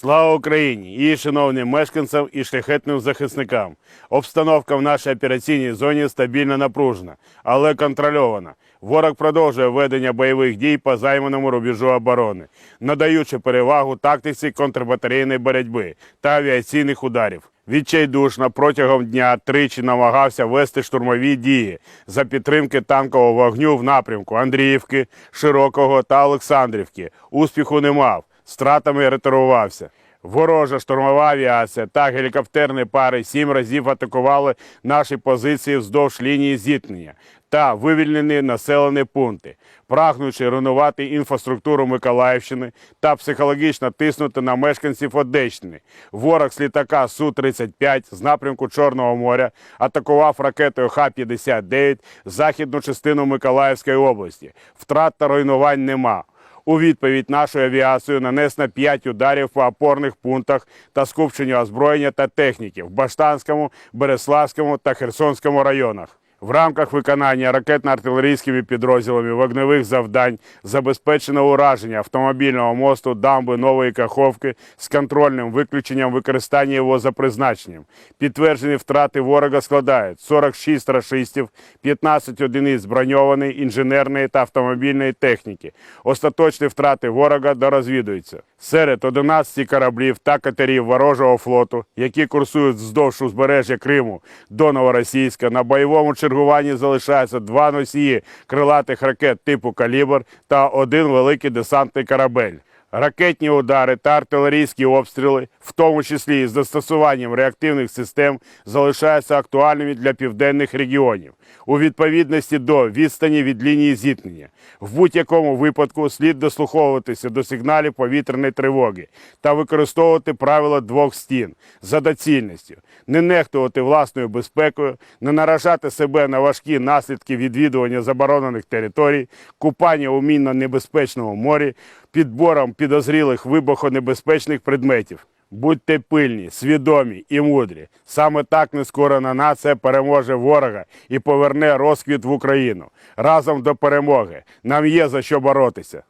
Слава Україні! І шановним мешканцям і шляхетним захисникам. Обстановка в нашій операційній зоні стабільно напружена, але контрольована. Ворог продовжує ведення бойових дій по займаному рубежу оборони, надаючи перевагу тактиці контрбатарейної боротьби та авіаційних ударів. Відчайдушно протягом дня тричі намагався вести штурмові дії за підтримки танкового вогню в напрямку Андріївки, Широкого та Олександрівки. Успіху не мав, з втратами ретирувався. Ворожа штурмова авіація та гелікоптерні пари сім разів атакували наші позиції вздовж лінії зіткнення та вивільнені населені пункти, прагнучи руйнувати інфраструктуру Миколаївщини та психологічно тиснути на мешканців Одещини. Ворог з літака Су-35 з напрямку Чорного моря атакував ракетою Х-59 західну частину Миколаївської області. Втрат та руйнувань нема. У відповідь нашою авіацією нанесено 5 ударів по опорних пунктах та скупченню озброєння та техніки в Баштанському, Береславському та Херсонському районах. В рамках виконання ракетно-артилерійськими підрозділами вогневих завдань забезпечено ураження автомобільного мосту дамби Нової Каховки з контрольним виключенням використання його за призначенням. Підтверджені втрати ворога складають 46 рашистів, 15 одиниць броньованої, інженерної та автомобільної техніки. Остаточні втрати ворога дорозвідуються. Серед 11 кораблів та катерів ворожого флоту, які курсують вздовж узбережжя Криму до Новоросійська, на бойовому чергуванні залишаються два носії крилатих ракет типу «Калібр» та один великий десантний корабель. Ракетні удари та артилерійські обстріли, в тому числі із застосуванням реактивних систем, залишаються актуальними для південних регіонів у відповідності до відстані від лінії зіткнення. В будь-якому випадку слід дослуховуватися до сигналів повітряної тривоги та використовувати правила двох стін за доцільністю, не нехтувати власною безпекою, не наражати себе на важкі наслідки відвідування заборонених територій, купання у мінно-небезпечному морі, підбором підозрілих вибухонебезпечних предметів. Будьте пильні, свідомі і мудрі. Саме так нескорена нація переможе ворога і поверне розквіт в Україну. Разом до перемоги. Нам є за що боротися.